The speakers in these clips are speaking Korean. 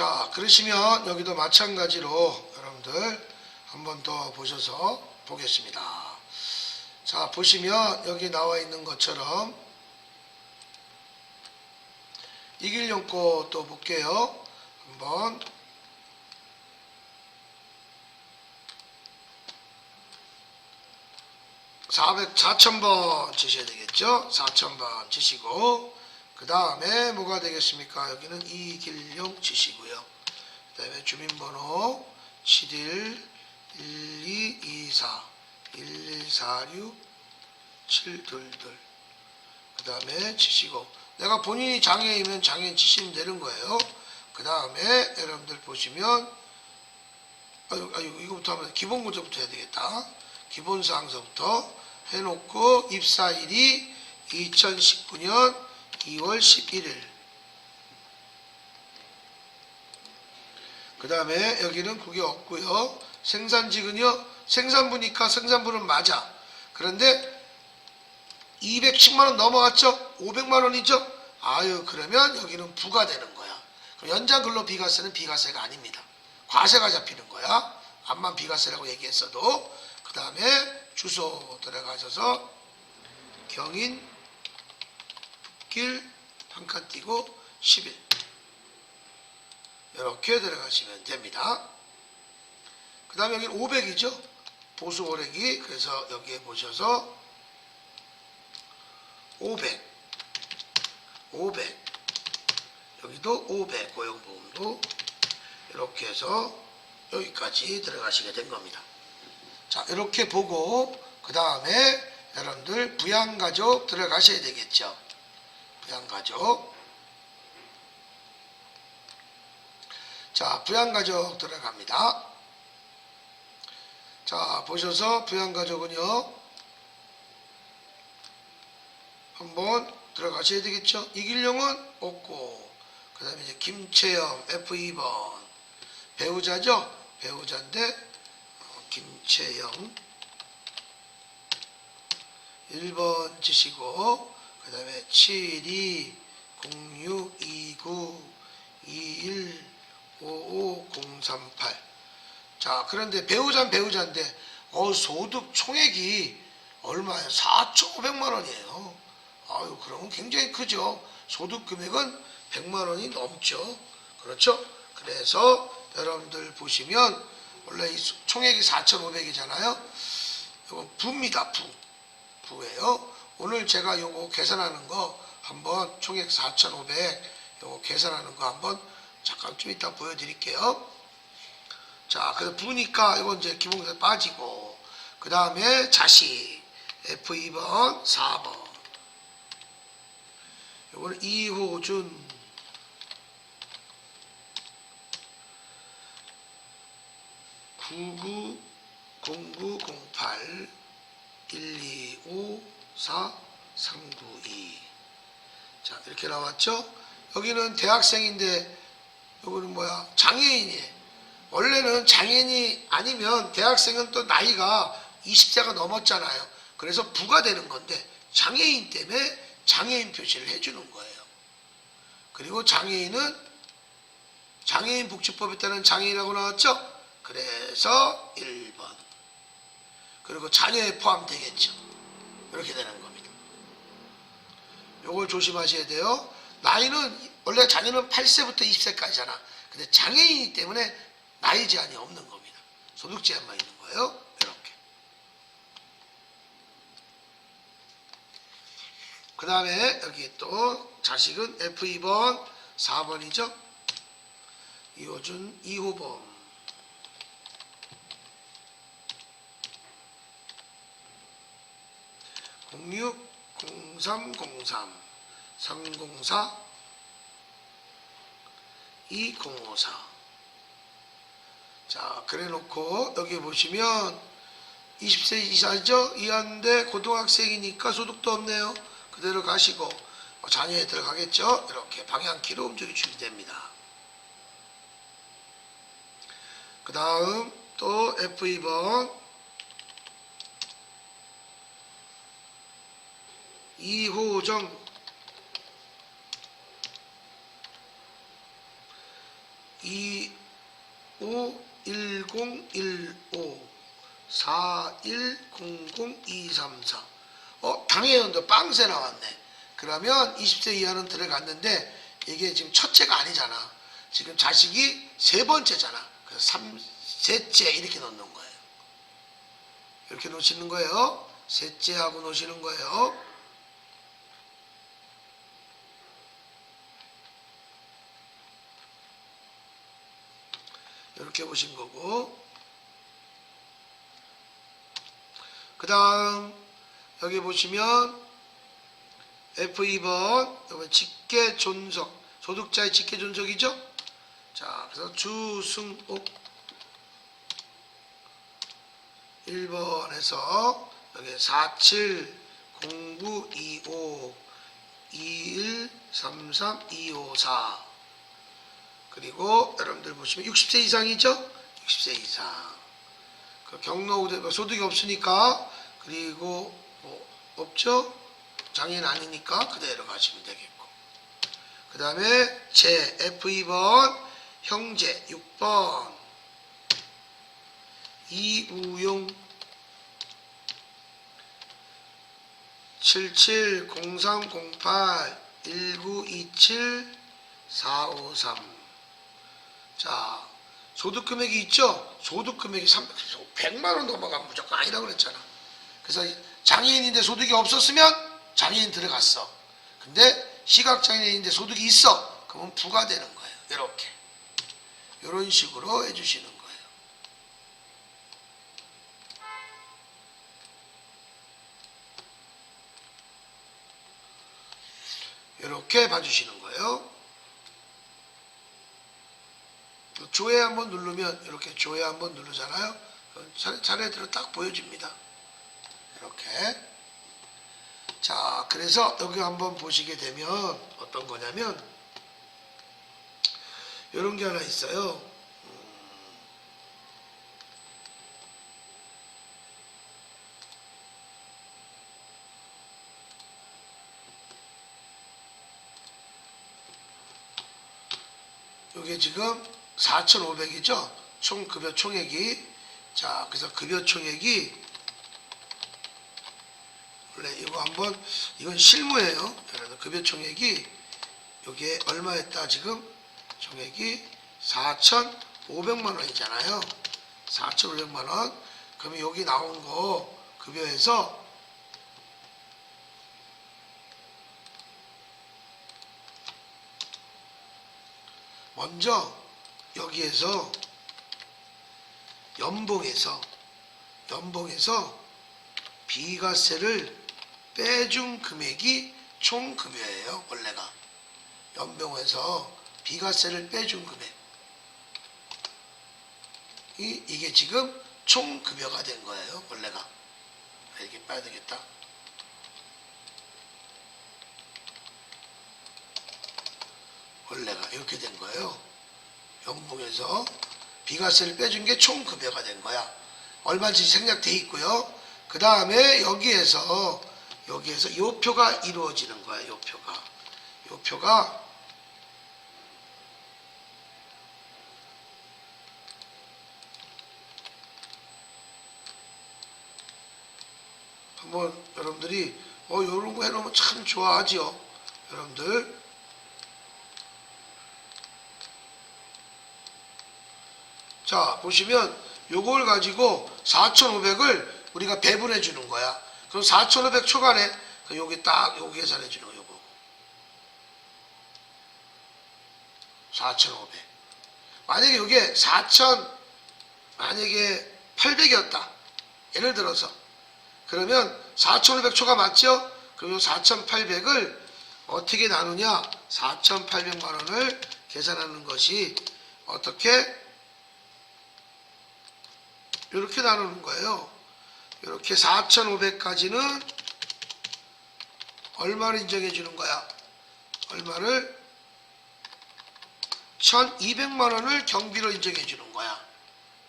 자, 그러시면 여기도 마찬가지로 여러분들 한 번 더 보셔서 보겠습니다. 자, 보시면 여기 나와 있는 것처럼 이길용 거 또 볼게요. 한번 400, 4,000번 치셔야 되겠죠? 4,000번 치시고 그 다음에 뭐가 되겠습니까? 여기는 이길용 치시고요. 그 다음에 주민번호 71 1224 1146 722 그 다음에 치시고 내가 본인이 장애이면 장애인 치시면 되는 거예요. 그 다음에 여러분들 보시면 아유, 아유 이거부터 하면 기본 문제부터 해야 되겠다. 기본 사항서부터 해놓고 입사일이 2019년 2월 11일. 그 다음에 여기는 그게 없고요. 생산직은요. 생산부니까 생산부는 맞아. 그런데 210만 원 넘어갔죠? 500만 원이죠? 아유 그러면 여기는 부가 되는 거야. 그럼 연장 근로 비과세는 비과세가 아닙니다. 과세가 잡히는 거야. 암만 비과세라고 얘기했어도 그 다음에 주소 들어가셔서 경인 북 길한칸 띄고 10일 이렇게 들어가시면 됩니다. 그 다음에 여기는 500이죠. 보수 오래기 그래서 여기에 보셔서 500 500 여기도 500 고용보험도 이렇게 해서 여기까지 들어가시게 된 겁니다. 자 이렇게 보고 그 다음에 여러분들 부양가족 들어가셔야 되겠죠. 부양가족 자 부양가족 들어갑니다. 자 보셔서 부양가족은요 한번 들어가셔야 되겠죠. 이길용은 없고 그 다음에 이제 김채영 F2번 배우자죠. 배우자인데 어, 김채영 1번 치시고 그 다음에 72 06 29 21 55 038 자, 그런데 배우자는 배우자인데, 어, 소득 총액이 얼마예요? 4,500만 원이에요. 아유, 그러면 굉장히 크죠. 소득 금액은 100만 원이 넘죠. 그렇죠? 그래서 여러분들 보시면, 원래 이 수- 총액이 4,500이잖아요. 이건 부입니다, 부. 부예요. 오늘 제가 요거 계산하는 거 한번 총액 4,500 요거 계산하는 거 한번 잠깐 좀 이따 보여드릴게요. 자, 그래서 부니까 이건 이제 기본세 빠지고 그 다음에 자식 F2번 4번 이거는 이호준 구구 공구 공팔 125 392 자, 이렇게 나왔죠? 여기는 대학생인데 여기는 뭐야? 장애인이에요. 원래는 장애인이 아니면 대학생은 또 나이가 20대가 넘었잖아요. 그래서 부가 되는 건데 장애인 때문에 장애인 표시를 해주는 거예요. 그리고 장애인은 장애인 복지법에 따른 장애인이라고 나왔죠? 그래서 1번. 그리고 자녀에 포함되겠죠. 이렇게 되는 겁니다. 요걸 조심하셔야 돼요. 나이는 원래 자녀는 8세부터 20세까지잖아. 근데 장애인이기 때문에 나이 제한이 없는 겁니다. 소득 제한만 있는 거예요. 이렇게. 그 다음에 여기 또 자식은 F2번 4번이죠. 이호준 2호범 공육 0303 304 2054 자, 그래 놓고 여기 보시면 20세 이사죠? 이하인데 고등학생이니까 소득도 없네요. 그대로 가시고 어, 자녀에 들어가겠죠? 이렇게 방향키로 움직여 주시면 됩니다. 그 다음 또 F2번 이호정 25 1015 4100 어, 당해연도 빵새 나왔네. 그러면 20세 이하는 들어갔는데 이게 지금 첫째가 아니잖아. 지금 자식이 세 번째잖아. 그래서 3, 셋째 이렇게 놓는 거예요. 이렇게 놓으시는 거예요. 셋째 하고 놓으시는 거예요. 이렇게 보신 거고. 그 다음 여기 보시면 F2번 여기 직계 존속 소득자의 직계 존속이죠? 자 그래서 주승옥. 1번에서 여기 470925 2133 그리고 여러분들 보시면 60세 이상이죠? 60세 이상. 그 경로 우대 소득이 없으니까 그리고 뭐 없죠? 장애인 아니니까 그대로 가시면 되겠고. 그 다음에 제 F2번 형제 6번 이우용 770308 1927 453 자, 소득 금액이 있죠? 소득 금액이 300, 100만 원 넘어가면 무조건 아니라고 그랬잖아. 그래서 장애인인데 소득이 없었으면 장애인 들어갔어. 근데 시각장애인인데 소득이 있어. 그러면 부과되는 거예요. 이렇게. 이런 식으로 해주시는 거예요. 이렇게 봐주시는 거예요. 조회 한번 누르면 이렇게 조회 한번 누르잖아요. 차- 차례대로 딱 보여집니다. 이렇게. 자, 그래서 여기 한번 보시게 되면 어떤 거냐면 이런 게 하나 있어요. 음. 이게 지금 4,500이죠? 총 급여 총액이. 자, 그래서 급여 총액이 원래 이거 한번 이건 실무예요. 그래서 급여 총액이 이게 얼마였다 지금? 총액이 4,500만 원이잖아요. 4,500만 원. 그러면 여기 나온 거 급여에서 먼저 여기에서 연봉에서 연봉에서 비과세를 빼준 금액이 총 급여예요 원래가. 연봉에서 비과세를 빼준 금액. 이, 이게 지금 총 급여가 된 거예요 원래가. 이렇게 빠야 되겠다. 원래가 이렇게 된 거예요 연봉에서 비과세를 빼준 게 총 급여가 된 거야. 얼마인지 생략돼 있고요. 그 다음에 여기에서 여기에서 요 표가 이루어지는 거야. 요 표가 요 표가 한번 여러분들이 어 이런 거 해놓으면 참 좋아하지요. 여러분들 자 보시면 요걸 가지고 4,500을 우리가 배분해 주는 거야. 그럼 4,500 초간에 그 여기 딱 여기 계산해 주는 거 요거. 4,500. 만약에 이게 4,000 만약에 800이었다. 예를 들어서 그러면 4,500 초가 맞죠? 그럼 4,800을 어떻게 나누냐? 4,800만 원을 계산하는 것이 어떻게 이렇게 나누는 거예요. 이렇게 4,500까지는 얼마를 인정해 주는 거야? 얼마를? 1,200만 원을 경비로 인정해 주는 거야.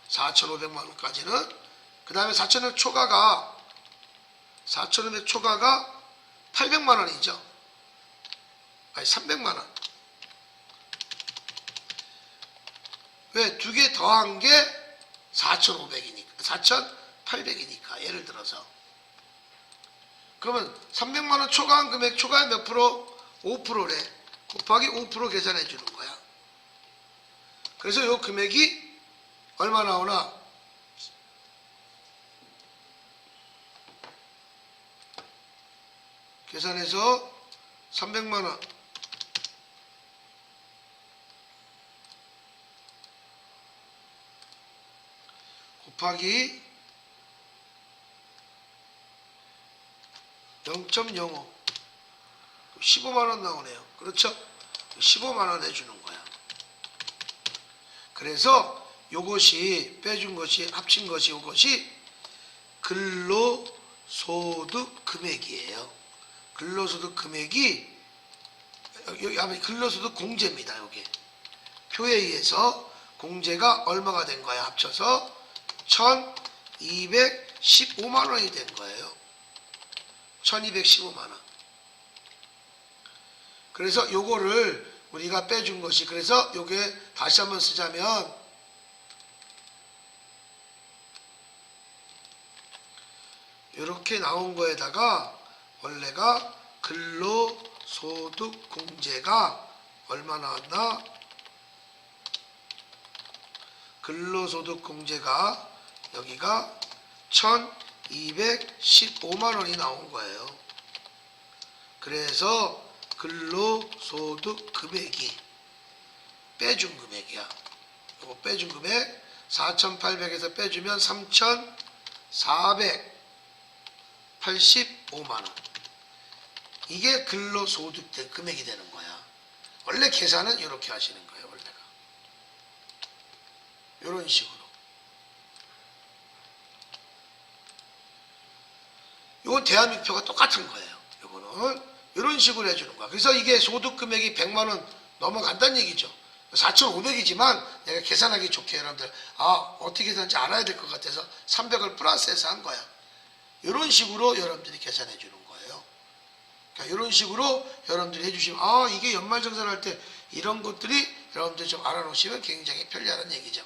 4,500만 원까지는. 그 다음에 4,500 초과가 4,500 초과가 800만 원이죠. 아니 300만 원. 왜? 두 개 더한 게 4,500이니까, 4,800이니까, 예를 들어서. 그러면 300만 원 초과한 금액 초과에 몇 프로? 5%래. 곱하기 5% 계산해 주는 거야. 그래서 요 금액이 얼마 나오나? 계산해서 300만 원 곱하기 0.05 15만 원 나오네요. 그렇죠? 15만 원 해주는 거야. 그래서 요것이 빼준 것이 합친 것이 요것이 근로소득 금액이에요. 근로소득 금액이 여기 아마 근로소득 공제입니다. 여기 표에 의해서 공제가 얼마가 된 거야? 합쳐서 1,215만 원이 된 거예요. 1,215만 원. 그래서 요거를 우리가 빼준 것이 그래서 요게 다시 한번 쓰자면 이렇게 나온 거에다가 원래가 근로소득 공제가 얼마 나왔나? 근로소득 공제가 여기가 1215만 원이 나온 거예요. 그래서 근로소득 금액이 빼준 금액이야. 이거 빼준 금액 4,800에서 빼주면 3,485만 원. 이게 근로소득 대- 금액이 되는 거야. 원래 계산은 이렇게 하시는 거예요. 원래가. 이런 식으로. 이건 대한민표가 똑같은 거예요. 이거는 이런 식으로 해주는 거야. 그래서 이게 소득 금액이 100만 원 넘어간다는 얘기죠. 4,500이지만 내가 계산하기 좋게 여러분들 아 어떻게 계산하는지 알아야 될 것 같아서 300을 플러스해서 한 거야. 이런 식으로 여러분들이 계산해 주는 거예요. 그러니까 이런 식으로 여러분들이 해주시면 아 이게 연말정산할 때 이런 것들이 여러분들 좀 알아놓으시면 굉장히 편리하다는 얘기죠.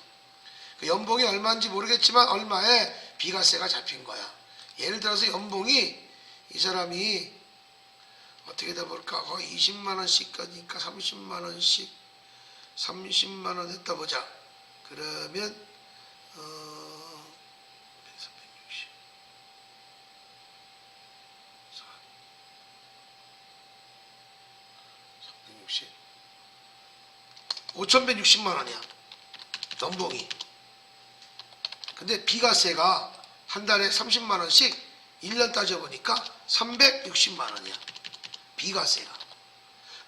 그 연봉이 얼마인지 모르겠지만 얼마에 비과세가 잡힌 거야. 예를 들어서 연봉이 이 사람이 어떻게 돼 볼까? 거의 20만 원씩 가니까 30만 원씩 30만 원 했다 보자. 그러면 어 360 360 5,160만 원이야. 연봉이. 근데 비과세가 한 달에 30만 원씩 1년 따져보니까 360만 원이야. 비과세가.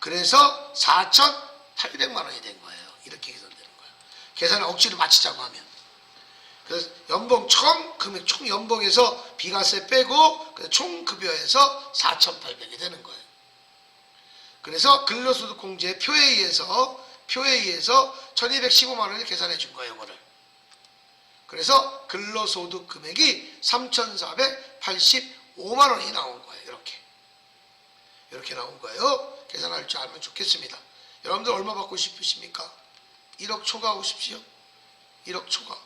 그래서 4,800만 원이 된 거예요. 이렇게 계산되는 거예요. 계산을 억지로 맞추자고 하면. 그래서 연봉 총 금액 총 연봉에서 비과세 빼고 총 급여에서 4,800이 되는 거예요. 그래서 근로소득 공제 표에 의해서 표에 의해서 1,215만 원을 계산해 준 거예요, 이거를. 그래서 근로소득 금액이 3,485만 원이 나온 거예요. 이렇게. 이렇게 나온 거예요. 계산할 줄 알면 좋겠습니다. 여러분들 얼마 받고 싶으십니까? 1억 초과 하고 싶지요? 1억 초과.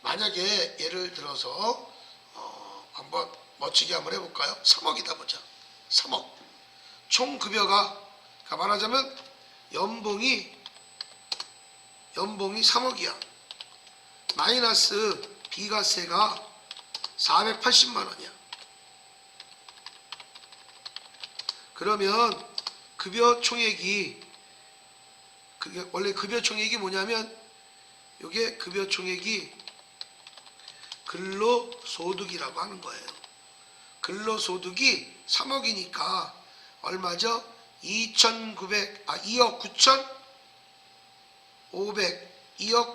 만약에 예를 들어서 어, 한번 멋지게 한번 해볼까요? 3억이다 보자. 3억. 총 급여가 그러니까 말하자면 연봉이 연봉이 3억이야. 마이너스 비과세가 480만 원이야. 그러면 급여 총액이 원래 급여 총액이 뭐냐면 이게 급여 총액이 근로소득이라고 하는 거예요. 근로소득이 3억이니까 얼마죠? 2,900, 아, 2억 9천 500, 2억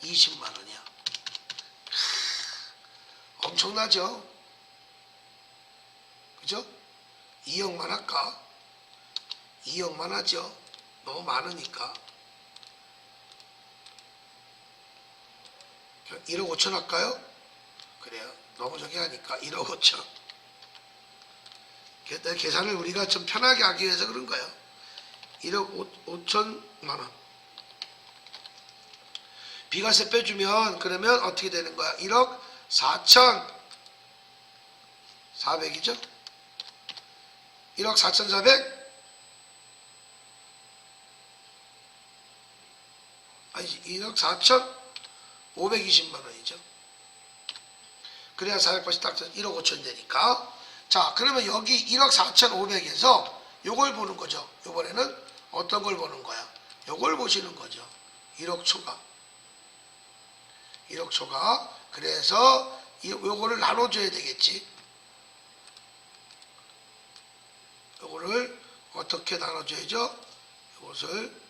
9,520만 원이야. 크, 엄청나죠? 그죠? 2억만 할까? 2억만 하죠? 너무 많으니까. 그냥 1억 5천 할까요? 그래요. 너무 저기 하니까 1억 5천. 그 계산을 우리가 좀 편하게 하기 위해서 그런 거예요. 1억 5, 천만 원. 비과세 빼주면 그러면 어떻게 되는 거야? 1억 4천 400이죠? 1억 4,400? 아니지 1억 4천 520만 원이죠. 그래야 480딱 1억 5천 되니까. 자, 그러면 여기 1억 4,500에서 요걸 보는 거죠. 요번에는 어떤 걸 보는 거야? 요걸 보시는 거죠. 1억 초과. 1억 초과. 그래서 이- 요거를 나눠줘야 되겠지. 요거를 어떻게 나눠줘야죠? 요것을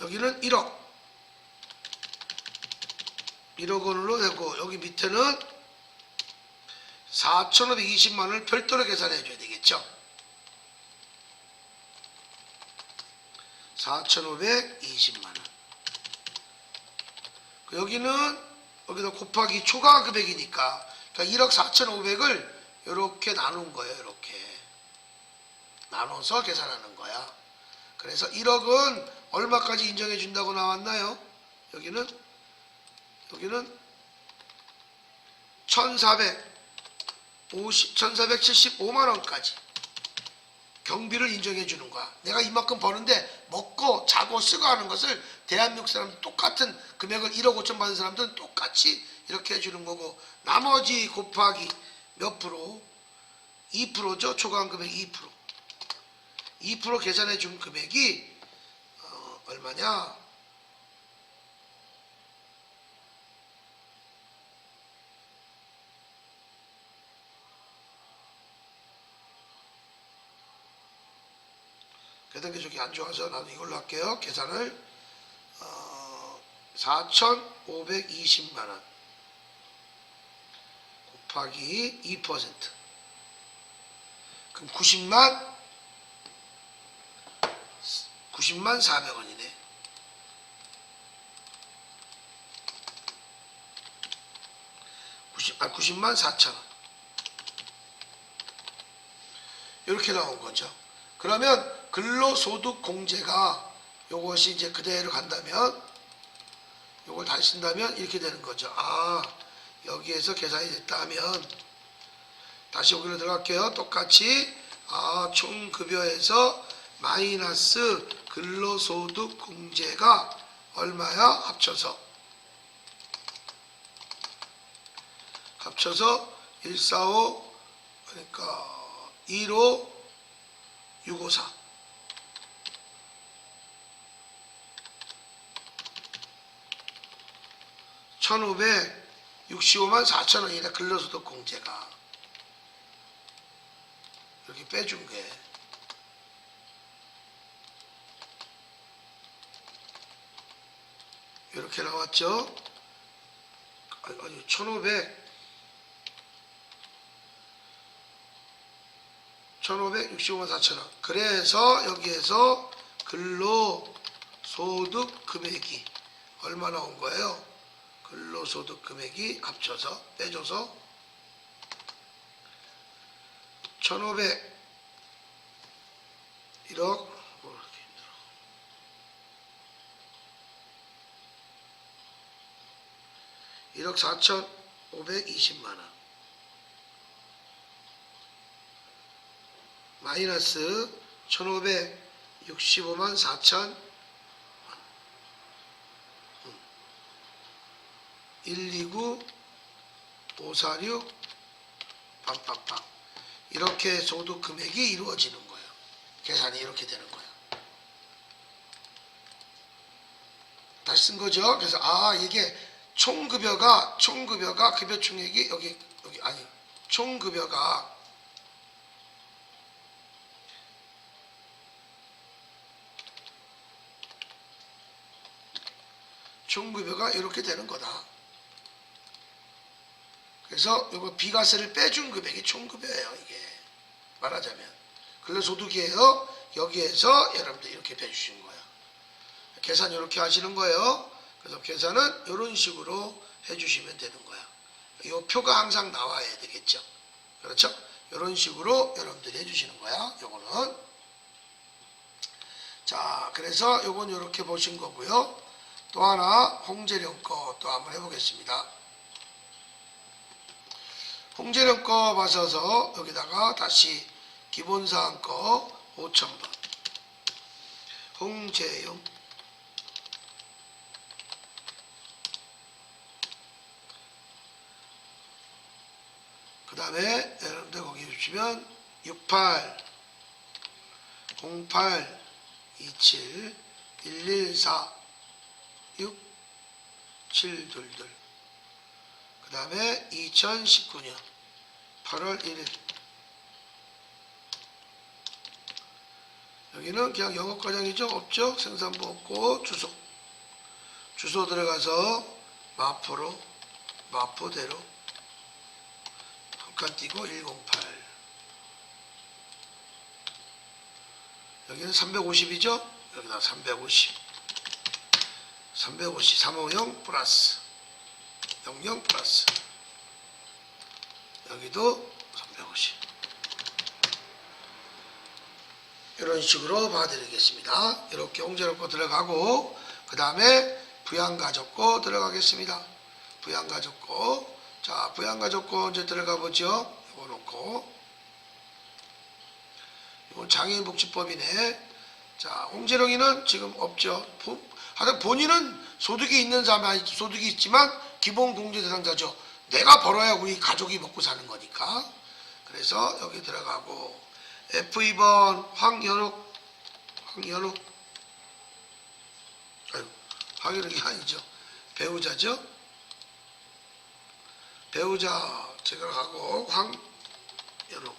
여기는 1억 1억 원으로 되고 여기 밑에는 4,520만 원을 별도로 계산해 줘야 되겠죠? 4,520만 원. 여기는 여기다 곱하기 초과 금액이니까. 그러니까 1억 4,500을 이렇게 나눈 거예요 이렇게. 나눠서 계산하는 거야. 그래서 1억은 얼마까지 인정해 준다고 나왔나요? 여기는 여기는 1450 1475만 원까지 경비를 인정해 주는 거야. 내가 이만큼 버는데 먹고 자고 쓰고 하는 것을 대한민국 사람 똑같은 금액을 1억 5천 받은 사람들은 똑같이 이렇게 해 주는 거고 나머지 곱하기 몇 프로? 2%죠. 초과한 금액 2%. 2% 계산해 준 금액이 어, 얼마냐? 계산기 저기 안 좋아서 나도 이걸로 할게요. 계산을 어, 4,520만 원 곱하기 2% 그럼 90만 90만 400원이네. 아 90만 4천 원. 이렇게 나온 거죠. 그러면 근로소득 공제가 요것이 이제 그대로 간다면 요걸 다시 쓴다면 이렇게 되는 거죠. 아 여기에서 계산이 됐다 하면 다시 여기로 들어갈게요. 똑같이 아, 총 급여에서 마이너스 근로소득 공제가 얼마야? 합쳐서 합쳐서 145 그러니까 15 1565만 4천 원이다 근로소득 공제가. 이렇게 빼준 게. 이렇게 나왔죠? 아니, 아니 1500 1565만 4천 원. 그래서 여기에서 근로소득 금액이 얼마 나온 거예요? 근로소득 금액이 합쳐서 빼줘서 1500 1억 뭐 이렇게 힘들어. 일억 4,520만 원 마이너스 1,565만 4천 129 546 빵빵빵 이렇게 소득 금액이 이루어지는 거예요. 계산이 이렇게 되는 거예요. 다시 쓴 거죠. 그래서 아 이게 총급여가 총급여가 급여 총액이 여기 여기 아니 총급여가 총급여가 이렇게 되는 거다. 그래서 이거 비과세를 빼준 금액이 총급여예요. 이게 말하자면 근로소득이에요. 여기에서 여러분들 이렇게 빼주신 거예요. 계산 이렇게 하시는 거예요. 그래서 계산은 이런 식으로 해주시면 되는 거야. 이 표가 항상 나와야 되겠죠. 그렇죠? 이런 식으로 여러분들이 해주시는 거야. 요거는. 자, 그래서 요건 이렇게 보신 거고요. 또 하나 홍재령 거 또 한번 해보겠습니다. 홍재령 거 봐서서 여기다가 다시 기본사항 거 5,000번. 홍재용. 그 다음에 여러분들 거기 보시면 68 08 27 114 6 722그 다음에 2019년 8월 1일. 여기는 그냥 영업과정이죠? 생산부 없고 주소. 주소 들어가서 마포로 마포대로 한칸 띄고 108 여기는 350이죠? 여기다 350 350 350 플러스. 00 플러스 여기도 350 이런 식으로 봐드리겠습니다. 이렇게 홍제롭고 들어가고 그 다음에 부양가족고 들어가겠습니다. 부양가족고. 자 부양가족고 이제 들어가 보죠. 이거 놓고. 이건 장애인복지법이네. 자 홍재롱이는 지금 없죠. 보- 하여튼 본인은 소득이 있는 사람이 소득이 있지만 기본 공제 대상자죠 내가 벌어야 우리 가족이 먹고 사는 거니까. 그래서 여기 들어가고 F2번 황현욱 황현욱. 아유 황현욱이 아니죠. 배우자죠? 배우자 제가 하고 황현욱.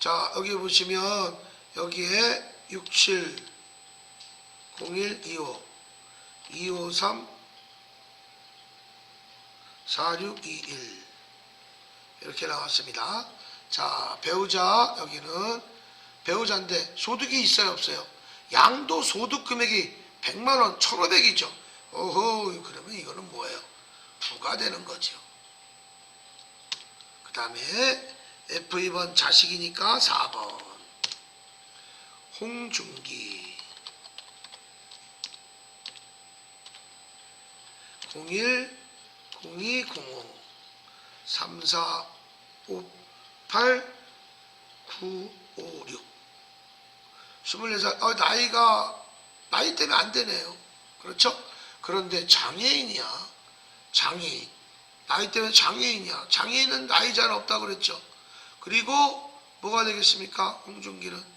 자 여기 보시면 여기에 67 01 25 253 4621 이렇게 나왔습니다. 자, 배우자 여기는 배우자인데 소득이 있어요, 없어요? 양도 소득 금액이 100만 원, 1,500이죠. 어허, 그러면 이거는 뭐예요? 부가되는 거죠. 그 다음에 F2번 자식이니까 4번. 홍준기. 01 02 05 34 58 9 5 6 24살. 어, 나이가 나이 때문에 안 되네요. 그렇죠? 그런데 장애인이야. 장애인. 나이 때문에 장애인이야. 장애인은 나이 잘 없다 그랬죠. 그리고 뭐가 되겠습니까? 홍준기는.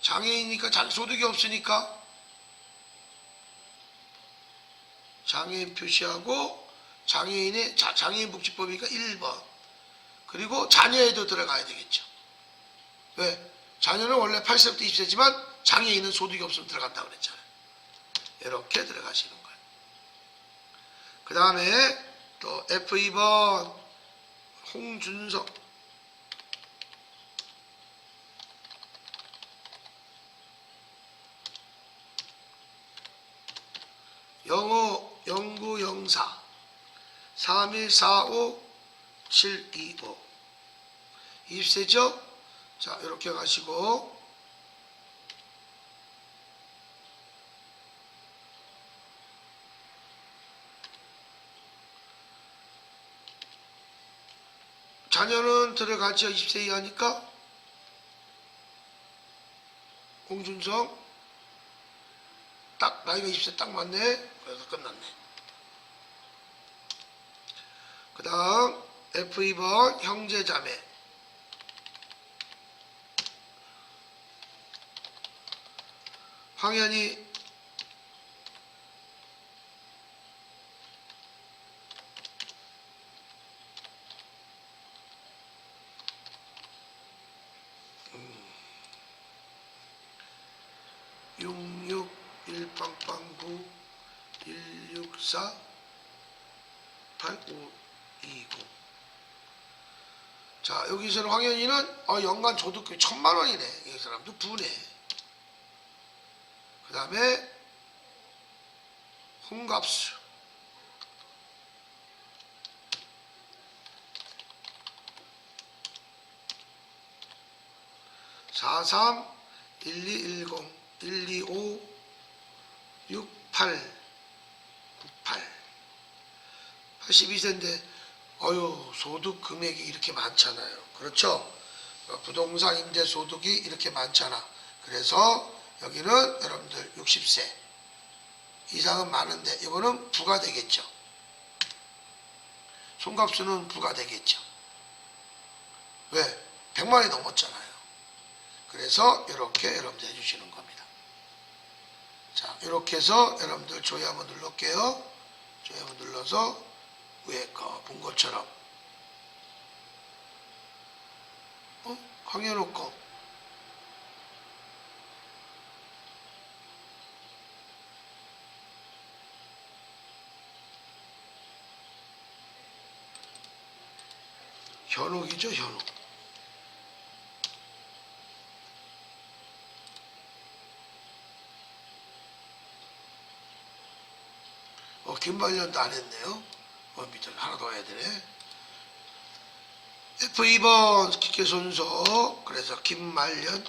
장애인이니까 자- 소득이 없으니까. 장애인 표시하고 장애인의 자- 장애인 복지법이니까 1번. 그리고 자녀에도 들어가야 되겠죠. 왜? 자녀는 원래 8세부터 20세지만 장애인은 소득이 없으면 들어간다고 그랬잖아요. 이렇게 들어가시는 거예요. 그 다음에 또 F2번. 홍준석 영어 연구 영사 3145 725 20세죠? 자 이렇게 가시고. 자녀는 들어가죠 20세 이하니까? 공준성? 딱 나이가 20세 딱 맞네? 그래서 끝났네 그 다음 F2번 형제자매. 황현이 장현이는 어, 연간 조득금이 천만 원이네. 이 사람도 부네. 그 다음에 홍갑수. 43 1210 125 68 98 82세인데 어유 소득 금액이 이렇게 많잖아요. 그렇죠? 어, 부동산 임대 소득이 이렇게 많잖아. 그래서 여기는 여러분들 60세 이상은 많은데 이거는 부과되겠죠. 손값수는 부과되겠죠. 왜? 100만이 넘었잖아요. 그래서 이렇게 여러분들 해주시는 겁니다. 자, 이렇게 해서 여러분들 조회 한번 눌러볼게요. 조회 한번 눌러서 거본 것처럼? 어? 강해놓고 현혹이죠 현혹 어, 김발년도 안 했네요 어, 밑에 하나 더 해야 되네. F2번 기계 순서 그래서 김말년.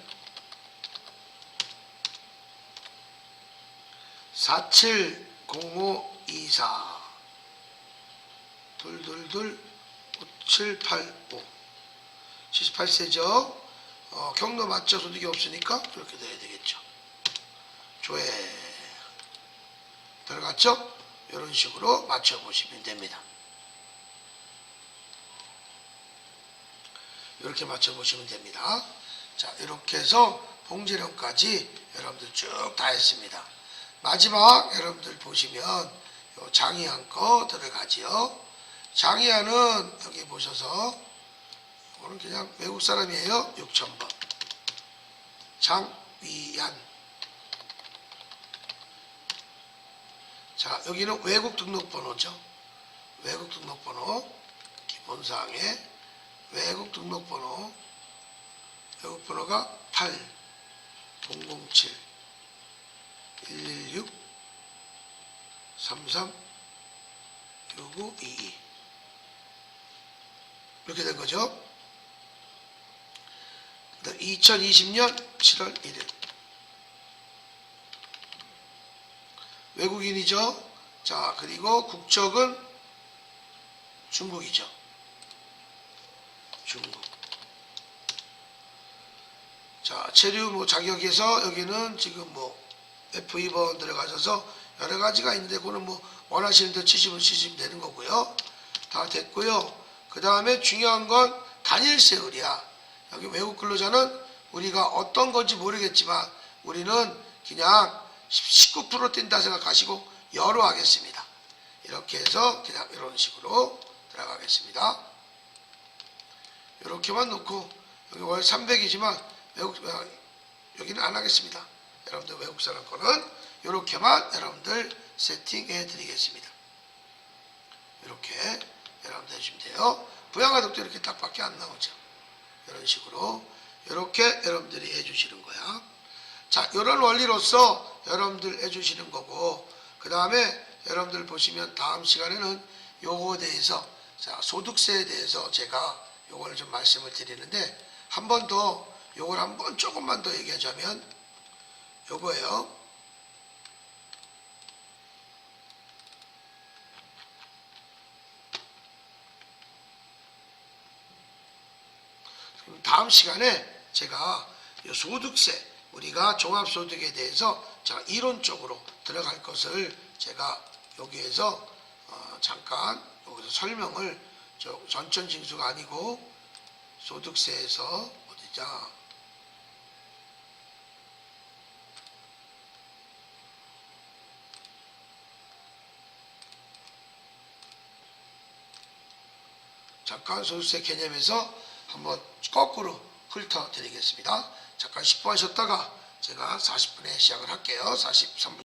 470524 둘둘둘 5785 78세죠? 어, 경로 맞죠? 소득이 없으니까 그렇게 돼야 되겠죠. 조회. 들어갔죠 이런 식으로 맞춰 보시면 됩니다. 이렇게 맞춰 보시면 됩니다. 자 이렇게 해서 봉제령까지 여러분들 쭉 다 했습니다. 마지막 여러분들 보시면 요 장의한 거 들어가지요. 장의한은 여기 보셔서 이거는 그냥 외국 사람이에요. 6,000번. 장위안 자 여기는 외국 등록번호죠. 외국 등록번호 기본사항에 외국 등록번호 외국 번호가 8 007 116 33 6922 이렇게 된 거죠. 2020년 7월 1일 외국인이죠. 자 그리고 국적은 중국이죠. 중국. 자 체류 뭐 자격에서 여기는 지금 뭐 F2번 들어가셔서 여러 가지가 있는데 그거는 뭐 원하시는 대로 치시면 치시면 되는 거고요. 다 됐고요. 그 다음에 중요한 건 단일 세율이야. 여기 외국 근로자는 우리가 어떤 건지 모르겠지만 우리는 그냥 19% 뛴다 생각하시고 여로 하겠습니다. 이렇게 해서 그냥 이런 식으로 들어가겠습니다. 이렇게만 놓고 여기 월 300이지만 외국 어, 여기는 안 하겠습니다. 여러분들 외국 사람 거는 이렇게만 여러분들 세팅해 드리겠습니다. 이렇게 여러분들 해주시면 돼요. 부양가족도 이렇게 딱밖에 안 나오죠. 이런 식으로 이렇게 여러분들이 해주시는 거야. 자, 이런 원리로서 여러분들 해주시는 거고 그 다음에 여러분들 보시면 다음 시간에는 요거에 대해서 자, 소득세에 대해서 제가 요걸 좀 말씀을 드리는데 한 번 더 요걸 한 번 조금만 더 얘기하자면 요거예요. 다음 시간에 제가 이 소득세 우리가 종합소득에 대해서 제가 이론적으로 들어갈 것을 제가 여기에서 어, 잠깐 여기서 설명을 저 전천징수가 아니고 소득세에서 어디자 잠깐 소득세 개념에서 한번 거꾸로 훑어 드리겠습니다. 잠깐 10분 하셨다가 제가 40분에 시작을 할게요. 43분